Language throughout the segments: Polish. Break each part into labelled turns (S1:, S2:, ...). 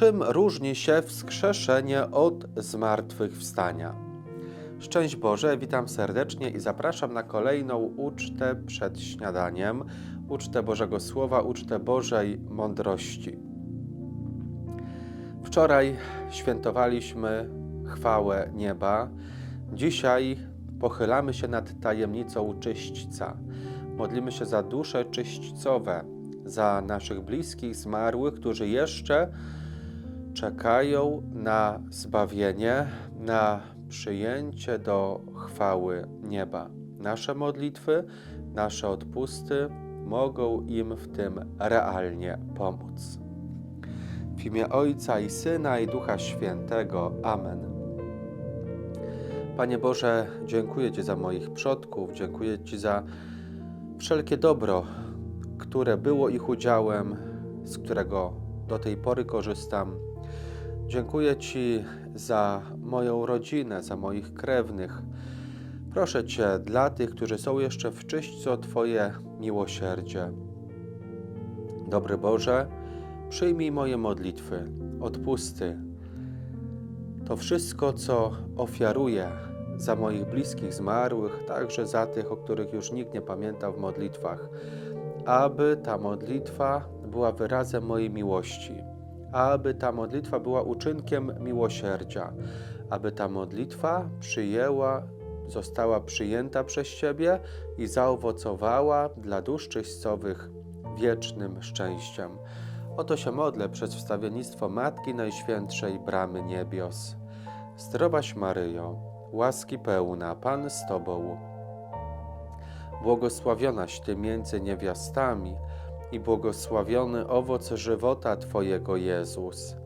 S1: Czym różni się wskrzeszenie od zmartwychwstania? Szczęść Boże, witam serdecznie i zapraszam na kolejną ucztę przed śniadaniem, ucztę Bożego Słowa, ucztę Bożej mądrości. Wczoraj świętowaliśmy chwałę nieba. Dzisiaj pochylamy się nad tajemnicą czyśćca. Modlimy się za dusze czyśćcowe, za naszych bliskich zmarłych, którzy jeszcze czekają na zbawienie, na przyjęcie do chwały nieba. Nasze modlitwy, nasze odpusty mogą im w tym realnie pomóc. W imię Ojca i Syna i Ducha Świętego. Amen. Panie Boże, dziękuję Ci za moich przodków, dziękuję Ci za wszelkie dobro, które było ich udziałem, z którego do tej pory korzystam. Dziękuję Ci za moją rodzinę, za moich krewnych. Proszę Cię, dla tych, którzy są jeszcze w czyśćcu, Twoje miłosierdzie. Dobry Boże, przyjmij moje modlitwy, odpusty. To wszystko, co ofiaruję za moich bliskich zmarłych, także za tych, o których już nikt nie pamięta w modlitwach, aby ta modlitwa była wyrazem mojej miłości, aby ta modlitwa była uczynkiem miłosierdzia, aby ta modlitwa przyjęła, została przyjęta przez Ciebie i zaowocowała dla dusz czyścowych wiecznym szczęściem. Oto się modlę przez wstawiennictwo Matki Najświętszej Bramy Niebios. Zdrowaś Maryjo, łaski pełna, Pan z Tobą. Błogosławionaś Ty między niewiastami i błogosławiony owoc żywota Twojego Jezus.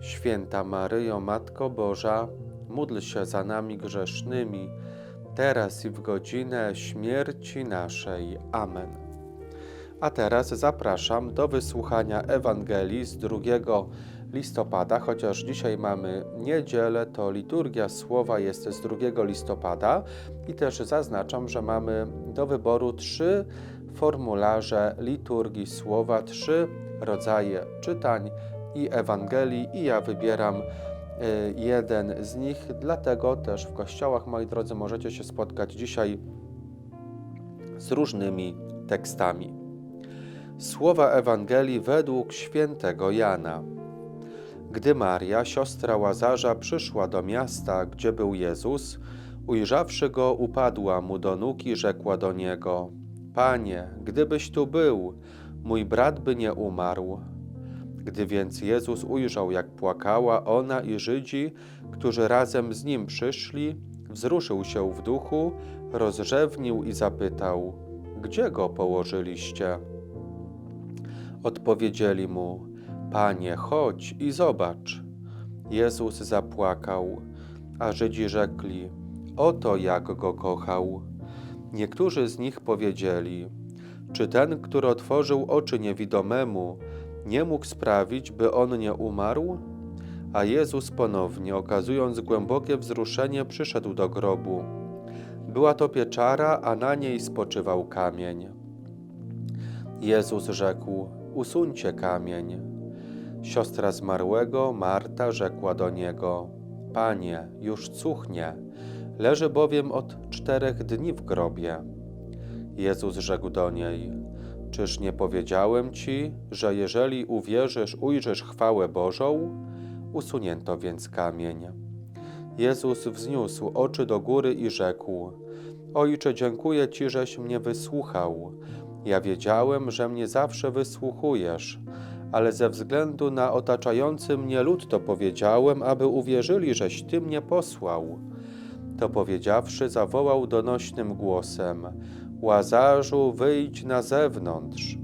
S1: Święta Maryjo, Matko Boża, módl się za nami grzesznymi, teraz i w godzinę śmierci naszej. Amen. A teraz zapraszam do wysłuchania Ewangelii z 2 listopada, chociaż dzisiaj mamy niedzielę, to liturgia słowa jest z 2 listopada i też zaznaczam, że mamy do wyboru trzy formularze liturgii słowa, trzy rodzaje czytań i Ewangelii i ja wybieram y, jeden z nich, dlatego też w kościołach, moi drodzy, możecie się spotkać dzisiaj z różnymi tekstami. Słowa Ewangelii według świętego Jana. Gdy Maria, siostra Łazarza, przyszła do miasta, gdzie był Jezus, ujrzawszy go, upadła mu do nóg i rzekła do niego: Panie, gdybyś tu był, mój brat by nie umarł. Gdy więc Jezus ujrzał, jak płakała ona i Żydzi, którzy razem z nim przyszli, wzruszył się w duchu, rozrzewnił i zapytał: Gdzie go położyliście? Odpowiedzieli mu: Panie, chodź i zobacz. Jezus zapłakał, a Żydzi rzekli: Oto jak go kochał. Niektórzy z nich powiedzieli: Czy ten, który otworzył oczy niewidomemu, nie mógł sprawić, by on nie umarł? A Jezus ponownie, okazując głębokie wzruszenie, przyszedł do grobu. Była to pieczara, a na niej spoczywał kamień. Jezus rzekł: Usuńcie kamień. Siostra zmarłego, Marta, rzekła do niego: Panie, już cuchnie, leży bowiem od czterech dni w grobie. Jezus rzekł do niej: Czyż nie powiedziałem ci, że jeżeli uwierzysz, ujrzysz chwałę Bożą? Usunięto więc kamień. Jezus wzniósł oczy do góry i rzekł: Ojcze, dziękuję Ci, żeś mnie wysłuchał. Ja wiedziałem, że mnie zawsze wysłuchujesz, ale ze względu na otaczający mnie lud to powiedziałem, aby uwierzyli, żeś Ty mnie posłał. To powiedziawszy, zawołał donośnym głosem: Łazarzu, wyjdź na zewnątrz.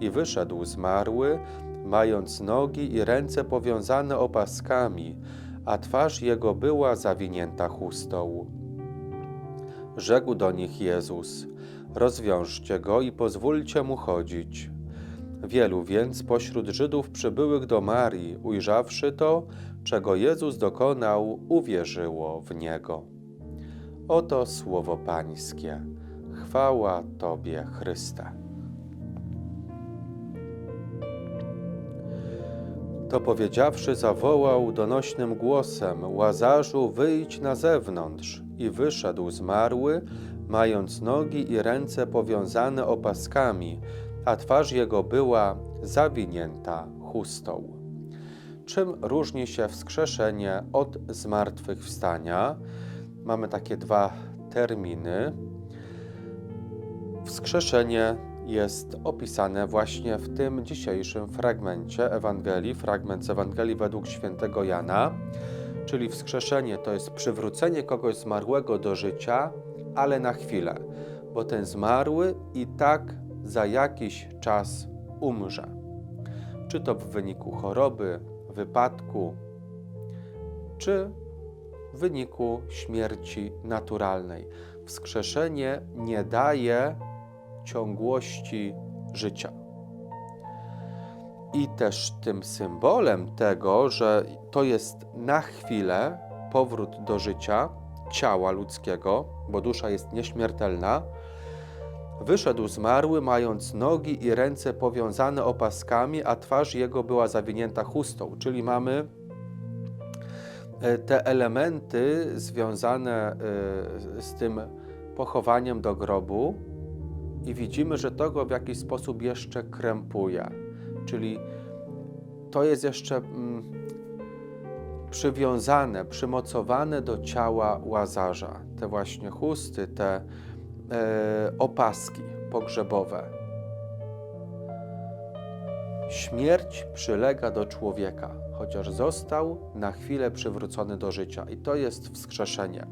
S1: I wyszedł zmarły, mając nogi i ręce powiązane opaskami, a twarz jego była zawinięta chustą. Rzekł do nich Jezus: Rozwiążcie go i pozwólcie mu chodzić. Wielu więc pośród Żydów przybyłych do Marii, ujrzawszy to, czego Jezus dokonał, uwierzyło w niego. Oto słowo Pańskie. Chwała Tobie, Chryste. To powiedziawszy, zawołał donośnym głosem: Łazarzu, wyjdź na zewnątrz. I wyszedł zmarły, mając nogi i ręce powiązane opaskami, a twarz jego była zawinięta chustą. Czym różni się wskrzeszenie od zmartwychwstania? Mamy takie dwa terminy. Wskrzeszenie jest opisane właśnie w tym dzisiejszym fragmencie Ewangelii, fragment z Ewangelii według świętego Jana, czyli wskrzeszenie to jest przywrócenie kogoś zmarłego do życia, ale na chwilę, bo ten zmarły i tak za jakiś czas umrze. Czy to w wyniku choroby, wypadku, czy w wyniku śmierci naturalnej. Wskrzeszenie nie daje ciągłości życia. I też tym symbolem tego, że to jest na chwilę powrót do życia ciała ludzkiego, bo dusza jest nieśmiertelna, wyszedł zmarły, mając nogi i ręce powiązane opaskami, a twarz jego była zawinięta chustą, czyli mamy te elementy związane e, z tym pochowaniem do grobu, i widzimy, że to go w jakiś sposób jeszcze krępuje. Czyli to jest jeszcze mm, przywiązane, przymocowane do ciała łazarza. Te właśnie chusty, te e, opaski pogrzebowe. Śmierć przylega do człowieka, chociaż został na chwilę przywrócony do życia, i to jest wskrzeszenie.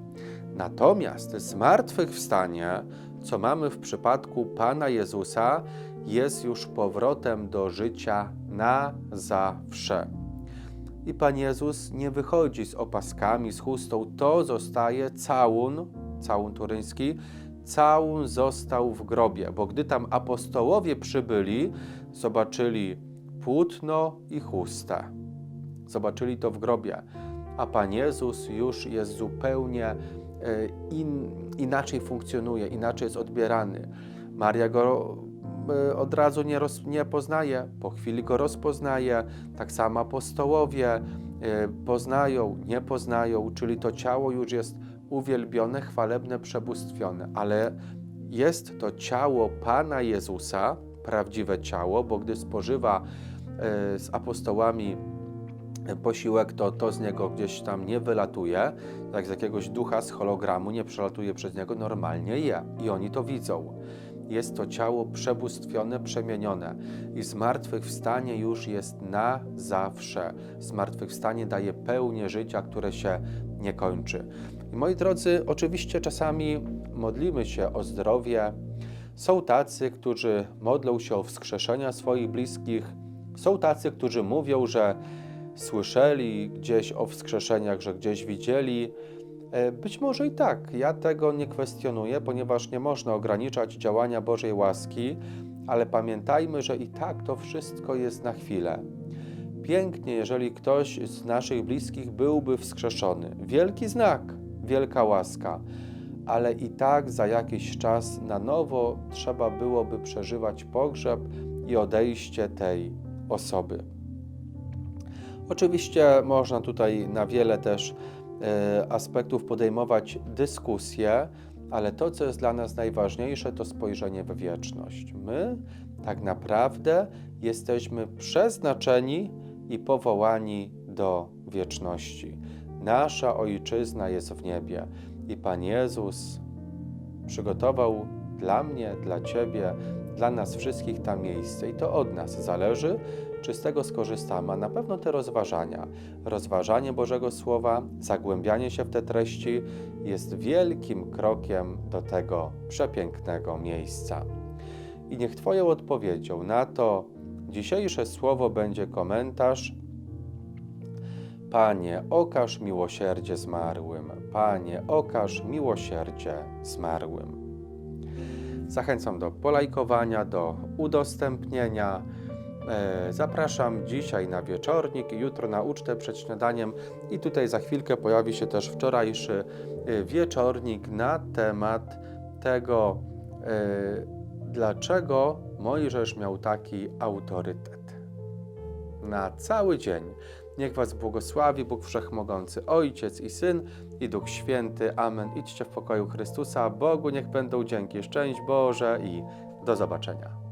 S1: Natomiast zmartwychwstanie co mamy w przypadku Pana Jezusa, jest już powrotem do życia na zawsze. I Pan Jezus nie wychodzi z opaskami, z chustą, to zostaje całun, całun turyński, całun został w grobie, bo gdy tam apostołowie przybyli, zobaczyli płótno i chustę. Zobaczyli to w grobie, a Pan Jezus już jest zupełnie E, in, inaczej funkcjonuje, inaczej jest odbierany. Maria go e, od razu nie, roz, nie poznaje, po chwili go rozpoznaje, tak samo apostołowie e, poznają, nie poznają, czyli to ciało już jest uwielbione, chwalebne, przebóstwione, ale jest to ciało Pana Jezusa, prawdziwe ciało, bo gdy spożywa z apostołami posiłek, to to z niego gdzieś tam nie wylatuje, jak z jakiegoś ducha, z hologramu nie przelatuje przez niego, normalnie je i oni to widzą. Jest to ciało przebóstwione, przemienione i zmartwychwstanie już jest na zawsze. Zmartwychwstanie daje pełnię życia, które się nie kończy. I moi drodzy, oczywiście czasami modlimy się o zdrowie. Są tacy, którzy modlą się o wskrzeszenia swoich bliskich. Są tacy, którzy mówią, że słyszeli gdzieś o wskrzeszeniach, że gdzieś widzieli. E, być może i tak, ja tego nie kwestionuję, ponieważ nie można ograniczać działania Bożej łaski, ale pamiętajmy, że i tak to wszystko jest na chwilę. Pięknie, jeżeli ktoś z naszych bliskich byłby wskrzeszony. Wielki znak, wielka łaska, ale i tak za jakiś czas na nowo trzeba byłoby przeżywać pogrzeb i odejście tej osoby. Oczywiście można tutaj na wiele też e, aspektów podejmować dyskusje, ale to, co jest dla nas najważniejsze, to spojrzenie w wieczność. My tak naprawdę jesteśmy przeznaczeni i powołani do wieczności. Nasza ojczyzna jest w niebie i Pan Jezus przygotował dla mnie, dla Ciebie, dla nas wszystkich tam miejsce i to od nas zależy, czy z tego skorzystamy. A na pewno te rozważania, rozważanie Bożego Słowa, zagłębianie się w te treści jest wielkim krokiem do tego przepięknego miejsca. I niech Twoją odpowiedzią na to dzisiejsze słowo będzie komentarz Panie, okaż miłosierdzie zmarłym. Panie, okaż miłosierdzie zmarłym. Zachęcam do polajkowania, do udostępnienia. E, zapraszam dzisiaj na wieczornik, jutro na ucztę przed śniadaniem i tutaj za chwilkę pojawi się też wczorajszy e, wieczornik na temat tego, e, dlaczego Mojżesz miał taki autorytet. na cały dzień. Niech Was błogosławi Bóg Wszechmogący, Ojciec i Syn i Duch Święty. Amen. Idźcie w pokoju Chrystusa. Bogu niech będą dzięki. Szczęść Boże i do zobaczenia.